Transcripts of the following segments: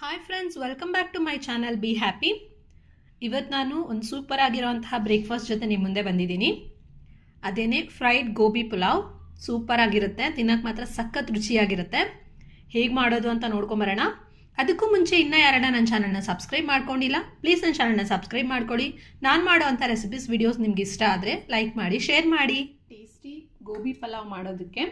Hi friends welcome back to my channel be happy ಇವತ್ತು ನಾನು ಒಂದು ಸೂಪರ್ ಆಗಿರೋಂತಹ ಬ್ರೇಕ್ಫಾಸ್ಟ್ ಜೊತೆ ನಿಮ್ಮ ಮುಂದೆ ಬಂದಿದ್ದೀನಿ. ಅದೇನೇ ಫ್ರೈಡ್ ಗೋಬಿ ಪುಲಾವ್ ಸೂಪರ್ ಆಗಿರುತ್ತೆ ತಿನ್ನಕ್ಕೆ ಮಾತ್ರ ಸಖತ್ ರುಚಿಯಾಗಿರುತ್ತೆ. ಹೇಗೆ ಮಾಡೋದು ಅಂತ ನೋಡ್ಕೊಂಬರೋಣ. ಅದಕ್ಕೂ ಮುಂಚೆ ಇನ್ನೂ ಯಾರನ್ನ ನನ್ನ ಚಾನಲ್ನ ಸಬ್ಸ್ಕ್ರೈಬ್ ಮಾಡ್ಕೊಂಡಿಲ್ಲ ಪ್ಲೀಸ್ ನನ್ನ ಚಾನಲ್ನ ಸಬ್ಸ್ಕ್ರೈಬ್ ಮಾಡ್ಕೊಳ್ಳಿ ನಾನು ಮಾಡೋವಂಥ ರೆಸಿಪೀಸ್ ವಿಡಿಯೋಸ್ ನಿಮ್ಗೆ ಇಷ್ಟ ಆದರೆ ಲೈಕ್ ಮಾಡಿ ಶೇರ್ ಮಾಡಿ. ಟೇಸ್ಟಿ ಗೋಬಿ ಪಲಾವ್ ಮಾಡೋದಕ್ಕೆ.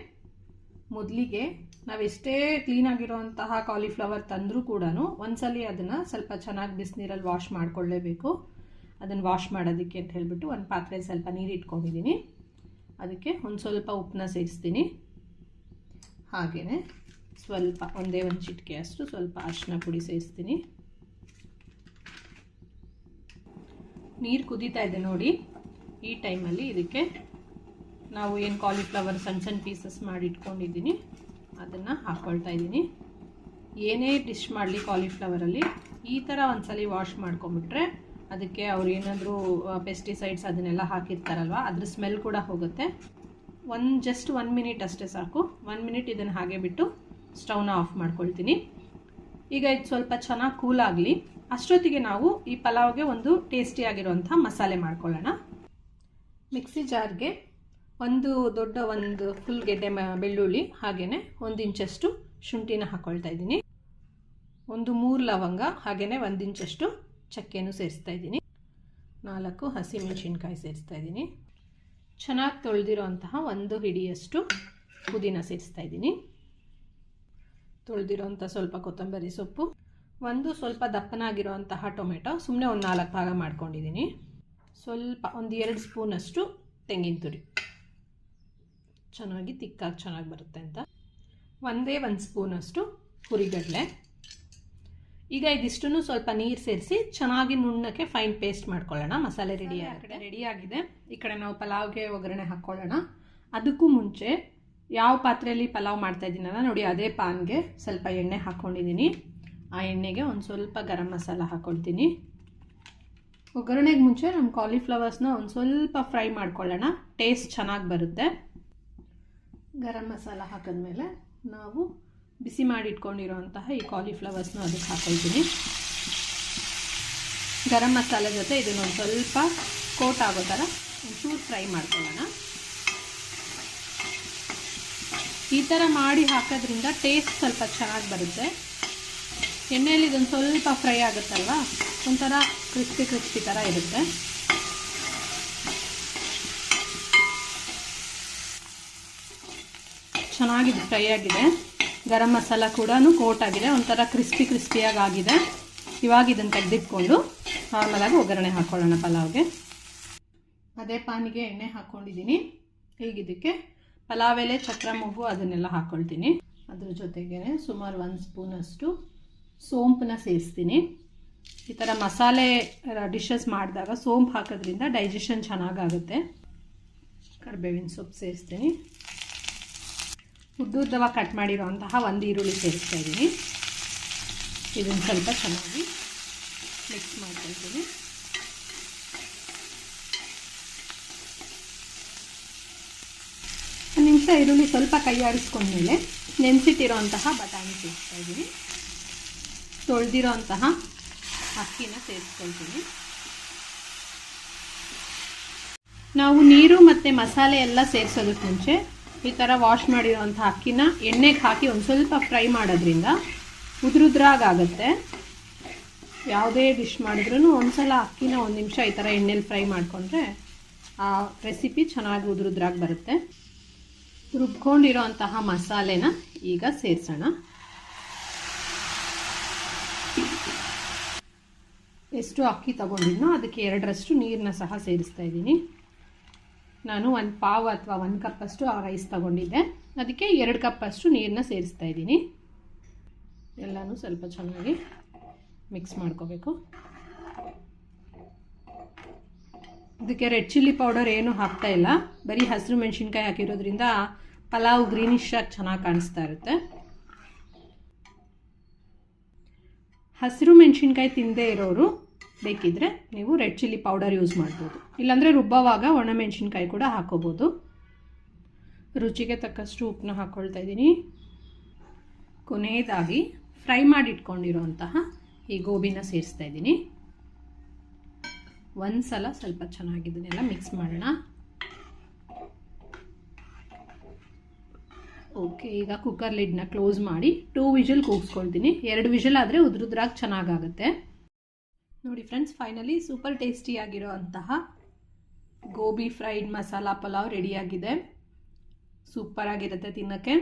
ಮೊದಲಿಗೆ ನಾವೆಷ್ಟೇ ಕ್ಲೀನಾಗಿರೋಂತಹ ಕಾಲಿಫ್ಲವರ್ ತಂದರೂ ಕೂಡ ಒಂದ್ಸಲಿ ಅದನ್ನು ಸ್ವಲ್ಪ ಚೆನ್ನಾಗಿ ಬಿಸಿನೀರಲ್ಲಿ ವಾಶ್ ಮಾಡಿಕೊಳ್ಳೇಬೇಕು. ಅದನ್ನು ವಾಶ್ ಮಾಡೋದಕ್ಕೆ ಅಂತ ಹೇಳಿಬಿಟ್ಟು ಒಂದು ಪಾತ್ರೆ ಸ್ವಲ್ಪ ನೀರು ಇಟ್ಕೊಂಡಿದ್ದೀನಿ ಅದಕ್ಕೆ ಒಂದು ಸ್ವಲ್ಪ ಉಪ್ಪನ್ನ ಸೇರಿಸ್ತೀನಿ. ಹಾಗೆಯೇ ಸ್ವಲ್ಪ ಒಂದೇ ಒಂದು ಚಿಟಿಕೆ ಅಷ್ಟು ಸ್ವಲ್ಪ ಅರಿಶಿನ ಪುಡಿ ಸೇರಿಸ್ತೀನಿ. ನೀರು ಕುದೀತಾ ಇದೆ ನೋಡಿ. ಈ ಟೈಮಲ್ಲಿ ಇದಕ್ಕೆ ನಾವು ಏನು ಕಾಲಿಫ್ಲವರ್ ಸಣ್ಣ ಸಣ್ಣ ಪೀಸಸ್ ಮಾಡಿ ಇಟ್ಕೊಂಡಿದ್ದೀನಿ. ಅದನ್ನು ಹಾಕ್ಕೊಳ್ತಾ ಇದ್ದೀನಿ. ಏನೇ ಡಿಶ್ ಮಾಡಲಿ ಕಾಲಿಫ್ಲವರಲ್ಲಿ ಈ ಥರ ಒಂದ್ಸಲಿ ವಾಶ್ ಮಾಡ್ಕೊಂಬಿಟ್ರೆ ಅದಕ್ಕೆ ಅವ್ರು ಏನಾದರೂ ಪೆಸ್ಟಿಸೈಡ್ಸ್ ಅದನ್ನೆಲ್ಲ ಹಾಕಿರ್ತಾರಲ್ವ, ಅದ್ರ ಸ್ಮೆಲ್ ಕೂಡ ಹೋಗುತ್ತೆ. ಒಂದು ಜಸ್ಟ್ ಒನ್ ಮಿನಿಟ್ ಅಷ್ಟೇ ಸಾಕು. ಒನ್ ಮಿನಿಟ್ ಇದನ್ನು ಹಾಗೆ ಬಿಟ್ಟು ಸ್ಟವ್ನ ಆಫ್ ಮಾಡ್ಕೊಳ್ತೀನಿ. ಈಗ ಇದು ಸ್ವಲ್ಪ ಚೆನ್ನಾಗಿ ಕೂಲ್ ಆಗಲಿ. ಅಷ್ಟೊತ್ತಿಗೆ ನಾವು ಈ ಪಲಾವ್ಗೆ ಒಂದು ಟೇಸ್ಟಿಯಾಗಿರುವಂಥ ಮಸಾಲೆ ಮಾಡ್ಕೊಳ್ಳೋಣ. ಮಿಕ್ಸಿ ಜಾರ್ಗೆ ಒಂದು ದೊಡ್ಡ ಒಂದು ಫುಲ್ ಗೆಡ್ಡೆ ಬೆಳ್ಳುಳ್ಳಿ ಹಾಗೆಯೇ ಒಂದು ಇಂಚಷ್ಟು ಶುಂಠಿನ ಹಾಕ್ಕೊಳ್ತಾ ಇದ್ದೀನಿ. ಒಂದು ಮೂರು ಲವಂಗ ಹಾಗೆಯೇ ಒಂದು ಇಂಚಷ್ಟು ಚಕ್ಕೆನೂ ಸೇರಿಸ್ತಾ ಇದ್ದೀನಿ. ನಾಲ್ಕು ಹಸಿಮೆಣಸಿನ್ಕಾಯಿ ಸೇರಿಸ್ತಾ ಇದ್ದೀನಿ. ಚೆನ್ನಾಗಿ ತೊಳೆದಿರೋಂತಹ ಒಂದು ಹಿಡಿಯಷ್ಟು ಪುದೀನ ಸೇರಿಸ್ತಾ ಇದ್ದೀನಿ. ತೊಳೆದಿರೋಂಥ ಸ್ವಲ್ಪ ಕೊತ್ತಂಬರಿ ಸೊಪ್ಪು, ಒಂದು ಸ್ವಲ್ಪ ದಪ್ಪನಾಗಿರುವಂತಹ ಟೊಮೆಟೊ ಸುಮ್ಮನೆ ಒಂದು ನಾಲ್ಕು ಭಾಗ ಮಾಡ್ಕೊಂಡಿದ್ದೀನಿ. ಸ್ವಲ್ಪ ಒಂದು ಎರಡು ಸ್ಪೂನಷ್ಟು ತೆಂಗಿನ ತುರಿ. ಚೆನ್ನಾಗಿ ತಿಕ್ಕಾಗಿ ಚೆನ್ನಾಗಿ ಬರುತ್ತೆ ಅಂತ. ಒಂದೇ ಒಂದು ಸ್ಪೂನಷ್ಟು ಹುರಿಗಡಲೆ. ಈಗ ಇದಿಷ್ಟನ್ನು ಸ್ವಲ್ಪ ನೀರು ಸೇರಿಸಿ ಚೆನ್ನಾಗಿ ನುಣ್ಣಕ್ಕೆ ಫೈನ್ ಪೇಸ್ಟ್ ಮಾಡ್ಕೊಳ್ಳೋಣ. ಮಸಾಲೆ ರೆಡಿ ಕಡೆ ರೆಡಿ ಆಗಿದೆ. ಈ ಕಡೆ ನಾವು ಪಲಾವ್ಗೆ ಒಗ್ಗರಣೆ ಹಾಕ್ಕೊಳ್ಳೋಣ. ಅದಕ್ಕೂ ಮುಂಚೆ ಯಾವ ಪಾತ್ರೆಯಲ್ಲಿ ಪಲಾವ್ ಮಾಡ್ತಾ ಇದ್ದೀನಲ್ಲ ನೋಡಿ. ಅದೇ ಪಾನ್ಗೆ ಸ್ವಲ್ಪ ಎಣ್ಣೆ ಹಾಕ್ಕೊಂಡಿದ್ದೀನಿ. ಆ ಎಣ್ಣೆಗೆ ಒಂದು ಸ್ವಲ್ಪ ಗರಂ ಮಸಾಲ ಹಾಕ್ಕೊಳ್ತೀನಿ ಒಗ್ಗರಣೆಗೆ ಮುಂಚೆ ನಮ್ಮ ಕಾಲಿಫ್ಲವರ್ಸ್ನ ಒಂದು ಸ್ವಲ್ಪ ಫ್ರೈ ಮಾಡ್ಕೊಳ್ಳೋಣ. ಟೇಸ್ಟ್ ಚೆನ್ನಾಗಿ ಬರುತ್ತೆ. ಗರಂ ಮಸಾಲ ಹಾಕಿದ್ಮೇಲೆ ನಾವು ಬಿಸಿ ಮಾಡಿ ಇಟ್ಕೊಂಡಿರೋಂತಹ ಈ ಕಾಲಿಫ್ಲವರ್ಸ್ನ ಅದಕ್ಕೆ ಹಾಕೊಳ್ತೀನಿ. ಗರಂ ಮಸಾಲೆ ಜೊತೆ ಇದನ್ನೊಂದು ಸ್ವಲ್ಪ ಕೋಟ್ ಆಗೋ ಥರ ಒಂಚೂರು ಫ್ರೈ ಮಾಡ್ಕೊಳ್ಳೋಣ. ಈ ಥರ ಮಾಡಿ ಹಾಕೋದ್ರಿಂದ ಟೇಸ್ಟ್ ಸ್ವಲ್ಪ ಚೆನ್ನಾಗಿ ಬರುತ್ತೆ. ಎಣ್ಣೆಯಲ್ಲಿ ಇದೊಂದು ಸ್ವಲ್ಪ ಫ್ರೈ ಆಗುತ್ತಲ್ವ? ಒಂಥರ ಕ್ರಿಸ್ಪಿ ಕ್ರಿಸ್ಪಿ ಥರ ಇರುತ್ತೆ. ಚೆನ್ನಾಗಿದೆ, ಫ್ರೈ ಆಗಿದೆ. ಗರಂ ಮಸಾಲ ಕೂಡ ಕೋಟ್ ಆಗಿದೆ. ಒಂಥರ ಕ್ರಿಸ್ಪಿ ಕ್ರಿಸ್ಪಿಯಾಗಿ ಆಗಿದೆ. ಇವಾಗ ಇದನ್ನು ತೆಗೆದಿಟ್ಕೊಂಡು ನಾರ್ಮಲಾಗಿ ಒಗ್ಗರಣೆ ಹಾಕ್ಕೊಳ್ಳೋಣ ಪಲಾವ್ಗೆ. ಅದೇ ಪಾನಿಗೆ ಎಣ್ಣೆ ಹಾಕ್ಕೊಂಡಿದ್ದೀನಿ ಹೀಗಿದ್ದಕ್ಕೆ ಪಲಾವ್ ಎಲೆ, ಚಕ್ರ ಮಗು ಅದನ್ನೆಲ್ಲ ಹಾಕ್ಕೊಳ್ತೀನಿ ಅದ್ರ ಜೊತೆಗೆ ಸುಮಾರು ಒಂದು ಸ್ಪೂನಷ್ಟು ಸೋಂಪನ್ನ ಸೇರಿಸ್ತೀನಿ. ಈ ಥರ ಮಸಾಲೆ ಡಿಶಸ್ ಮಾಡಿದಾಗ ಸೋಂಪು ಹಾಕೋದ್ರಿಂದ ಡೈಜೆಷನ್ ಚೆನ್ನಾಗಾಗುತ್ತೆ. ಕರ್ಬೇವಿನ ಸೊಪ್ಪು ಸೇರಿಸ್ತೀನಿ. ಉದ್ದುದ್ದವಾಗಿ ಕಟ್ ಮಾಡಿರೋಂತಹ ಒಂದು ಈರುಳ್ಳಿ ಸೇರಿಸ್ತಾ ಇದ್ದೀನಿ. ಇದನ್ನು ಸ್ವಲ್ಪ ಚೆನ್ನಾಗಿ ಮಿಕ್ಸ್ ಮಾಡ್ಕೊಳ್ತೀನಿ ಒಂದು ನಿಮಿಷ ಈರುಳ್ಳಿ ಸ್ವಲ್ಪ ಕೈ ಆಡಿಸ್ಕೊಂಡ್ಮೇಲೆ ನೆನೆಸಿಟ್ಟಿರೋಂತಹ ಬಟಾಣಿ ಸೇರಿಸ್ತಾ ಇದ್ದೀನಿ. ತೊಳೆದಿರೋಂತಹ ಅಕ್ಕಿನ ಸೇರಿಸ್ಕೊಳ್ತೀನಿ. ನಾವು ನೀರು ಮತ್ತು ಮಸಾಲೆ ಎಲ್ಲ ಸೇರಿಸೋದಕ್ಕೆ ಮುಂಚೆ ಈ ಥರ ವಾಶ್ ಮಾಡಿರೋಂಥ ಅಕ್ಕಿನ ಎಣ್ಣೆಗೆ ಹಾಕಿ ಒಂದು ಸ್ವಲ್ಪ ಫ್ರೈ ಮಾಡೋದ್ರಿಂದ ಉದುರುದ್ರಾಗುತ್ತೆ ಯಾವುದೇ ಡಿಶ್ ಮಾಡಿದ್ರೂ ಒಂದ್ಸಲ ಅಕ್ಕಿನ ಒಂದು ನಿಮಿಷ ಈ ಥರ ಎಣ್ಣೆಲಿ ಫ್ರೈ ಮಾಡಿಕೊಂಡ್ರೆ ಆ ರೆಸಿಪಿ ಚೆನ್ನಾಗಿ ಉದುರುದ್ರಾಗಿ ಬರುತ್ತೆ. ರುಬ್ಕೊಂಡಿರೋಂತಹ ಮಸಾಲೆನ ಈಗ ಸೇರಿಸೋಣ. ಎಷ್ಟು ಅಕ್ಕಿ ತಗೊಂಡಿದ್ನೋ ಅದಕ್ಕೆ ಎರಡರಷ್ಟು ನೀರನ್ನ ಸಹ ಸೇರಿಸ್ತಾ ಇದ್ದೀನಿ. ನಾನು ಒಂದು ಪಾವ್ ಅಥವಾ ಒಂದು ಕಪ್ಪಷ್ಟು ಆ ರೈಸ್ ತಗೊಂಡಿದ್ದೆ. ಅದಕ್ಕೆ ಎರಡು ಕಪ್ಪಷ್ಟು ನೀರನ್ನ ಸೇರಿಸ್ತಾ ಇದ್ದೀನಿ. ಎಲ್ಲನೂ ಸ್ವಲ್ಪ ಚೆನ್ನಾಗಿ ಮಿಕ್ಸ್ ಮಾಡ್ಕೋಬೇಕು. ಇದಕ್ಕೆ ರೆಡ್ ಚಿಲ್ಲಿ ಪೌಡರ್ ಏನೂ ಹಾಕ್ತಾ ಇಲ್ಲ. ಬರೀ ಹಸಿರು ಮೆಣಸಿನ್ಕಾಯಿ ಹಾಕಿರೋದ್ರಿಂದ ಪಲಾವ್ ಗ್ರೀನಿಶ್ ಆಗಿ ಚೆನ್ನಾಗಿ ಕಾಣಿಸ್ತಾ ಇರುತ್ತೆ. ಹಸಿರು ಮೆಣಸಿನ್ಕಾಯಿ ತಿಂದೇ ಇರೋರು ಬೇಕಿದ್ದರೆ ನೀವು ರೆಡ್ ಚಿಲ್ಲಿ ಪೌಡರ್ ಯೂಸ್ ಮಾಡ್ಬೋದು. ಇಲ್ಲಾಂದರೆ ರುಬ್ಬವಾಗ ಒಣಮೆಣಸಿನ್ಕಾಯಿ ಕೂಡ ಹಾಕೋಬೋದು. ರುಚಿಗೆ ತಕ್ಕಷ್ಟು ಉಪ್ಪನ್ನ ಹಾಕ್ಕೊಳ್ತಾ ಇದ್ದೀನಿ. ಕೊನೆಯದಾಗಿ ಫ್ರೈ ಮಾಡಿ ಇಟ್ಕೊಂಡಿರೋಂತಹ ಈ ಗೋಬಿನ ಸೇರಿಸ್ತಾ ಇದ್ದೀನಿ. ಒಂದು ಸಲ ಸ್ವಲ್ಪ ಚೆನ್ನಾಗಿ ಇದನ್ನೆಲ್ಲ ಮಿಕ್ಸ್ ಮಾಡೋಣ. ಓಕೆ, ಈಗ ಕುಕ್ಕರ್ ಲಿಡ್ನ ಕ್ಲೋಸ್ ಮಾಡಿ ಟೂ ವಿಷಲ್ ಕೂಗಿಸ್ಕೊಳ್ತೀನಿ. ಎರಡು ವಿಷಲ್ ಆದರೆ ಉದ್ರುದ್ರಾಗಿ ಚೆನ್ನಾಗಾಗುತ್ತೆ. ನೋಡಿ ಫ್ರೆಂಡ್ಸ್ ಫೈನಲಿ ಸೂಪರ್ ಟೇಸ್ಟಿಯಾಗಿರೋ ಅಂತಹ ಗೋಬಿ ಫ್ರೈಡ್ ಮಸಾಲ ಪಲಾವ್ ರೆಡಿಯಾಗಿದೆ ಸೂಪರ್ ಆಗಿರುತ್ತೆ ತಿನ್ನೋಕ್ಕೆ.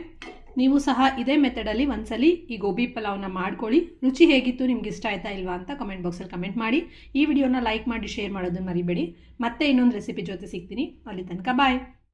ನೀವು ಸಹ ಇದೇ ಮೆಥಡಲ್ಲಿ ಒಂದ್ಸಲಿ ಈ ಗೋಬಿ ಪಲಾವ್ನ ಮಾಡ್ಕೊಳ್ಳಿ. ರುಚಿ ಹೇಗಿತ್ತು, ನಿಮ್ಗೆ ಇಷ್ಟ ಆಯ್ತಾ ಇಲ್ವಾ ಅಂತ ಕಮೆಂಟ್ ಬಾಕ್ಸಲ್ಲಿ ಕಮೆಂಟ್ ಮಾಡಿ. ಈ ವಿಡಿಯೋನ ಲೈಕ್ ಮಾಡಿ ಶೇರ್ ಮಾಡೋದನ್ನ ಮರಿಬೇಡಿ. ಮತ್ತೆ ಇನ್ನೊಂದು ರೆಸಿಪಿ ಜೊತೆ ಸಿಗ್ತೀನಿ. ಅಲ್ಲಿ ತನಕ ಬಾಯ್